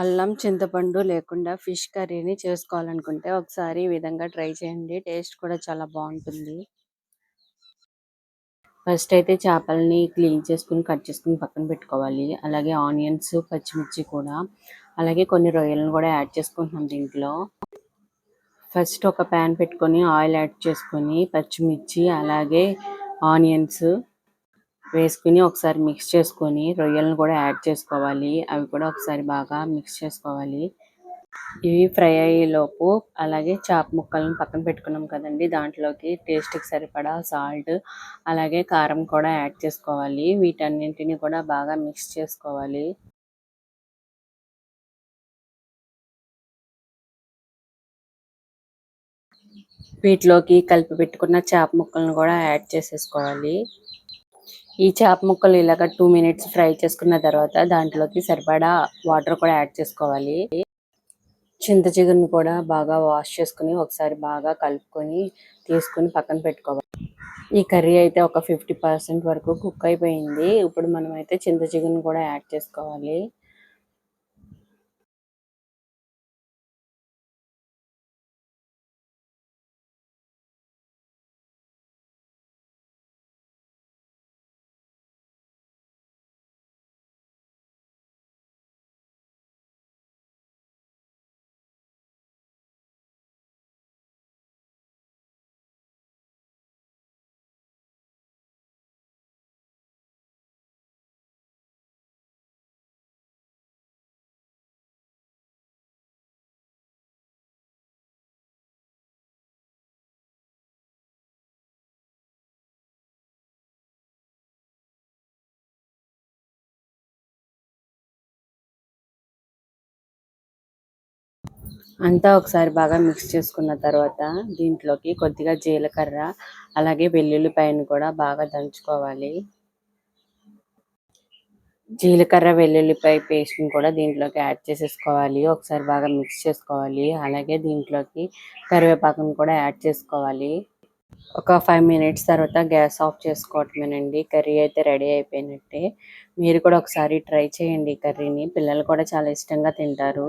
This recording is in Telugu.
అల్లం, చింతపండు లేకుండా ఫిష్ కర్రీని చేసుకోవాలనుకుంటే ఒకసారి ఈ విధంగా ట్రై చేయండి. టేస్ట్ కూడా చాలా బాగుంటుంది. ఫస్ట్ అయితే చేపలని క్లీన్ చేసుకుని కట్ చేసుకుని పక్కన పెట్టుకోవాలి. అలాగే ఆనియన్స్, పచ్చిమిర్చి కూడా అలాగే కొన్ని రొయ్యలను కూడా యాడ్ చేసుకుంటున్నాం దీంట్లో. ఫస్ట్ ఒక ప్యాన్ పెట్టుకొని ఆయిల్ యాడ్ చేసుకొని పచ్చిమిర్చి అలాగే ఆనియన్స్ వేసుకుని ఒకసారి మిక్స్ చేసుకొని రొయ్యలను కూడా యాడ్ చేసుకోవాలి. అవి కూడా ఒకసారి బాగా మిక్స్ చేసుకోవాలి. ఇవి ఫ్రై అయ్యేలోపు అలాగే చాప ముక్కలను పక్కన పెట్టుకున్నాం కదండి. దాంట్లోకి టేస్ట్కి సరిపడా సాల్ట్ అలాగే కారం కూడా యాడ్ చేసుకోవాలి. వీటన్నింటిని కూడా బాగా మిక్స్ చేసుకోవాలి. వీటిలోకి కలిపి పెట్టుకున్న చేప ముక్కలను కూడా యాడ్ చేసేసుకోవాలి. ఈ చేప ముక్కలు ఇలాగ టూ మినిట్స్ ఫ్రై చేసుకున్న తర్వాత దాంట్లోకి సరిపడా వాటర్ కూడా యాడ్ చేసుకోవాలి. చింత చిగురుని కూడా బాగా వాష్ చేసుకుని ఒకసారి బాగా కలుపుకొని తీసుకుని పక్కన పెట్టుకోవాలి. ఈ కర్రీ అయితే ఒక ఫిఫ్టీ పర్సెంట్ వరకు కుక్ అయిపోయింది. ఇప్పుడు మనం అయితే చింత చిగురుని కూడా యాడ్ చేసుకోవాలి. అంతా ఒకసారి బాగా మిక్స్ చేసుకున్న తర్వాత దీంట్లోకి కొద్దిగా జీలకర్ర అలాగే వెల్లుల్లిపాయను కూడా బాగా దంచుకోవాలి. జీలకర్ర వెల్లుల్లిపాయ పేస్ట్ని కూడా దీంట్లోకి యాడ్ చేసేసుకోవాలి. ఒకసారి బాగా మిక్స్ చేసుకోవాలి. అలాగే దీంట్లోకి కరివేపాకును కూడా యాడ్ చేసుకోవాలి. ఒక ఫైవ్ మినిట్స్ తర్వాత గ్యాస్ ఆఫ్ చేసుకోవటమేనండి. కర్రీ అయితే రెడీ అయిపోయినట్టే. మీరు కూడా ఒకసారి ట్రై చేయండి కర్రీని. పిల్లలు కూడా చాలా ఇష్టంగా తింటారు.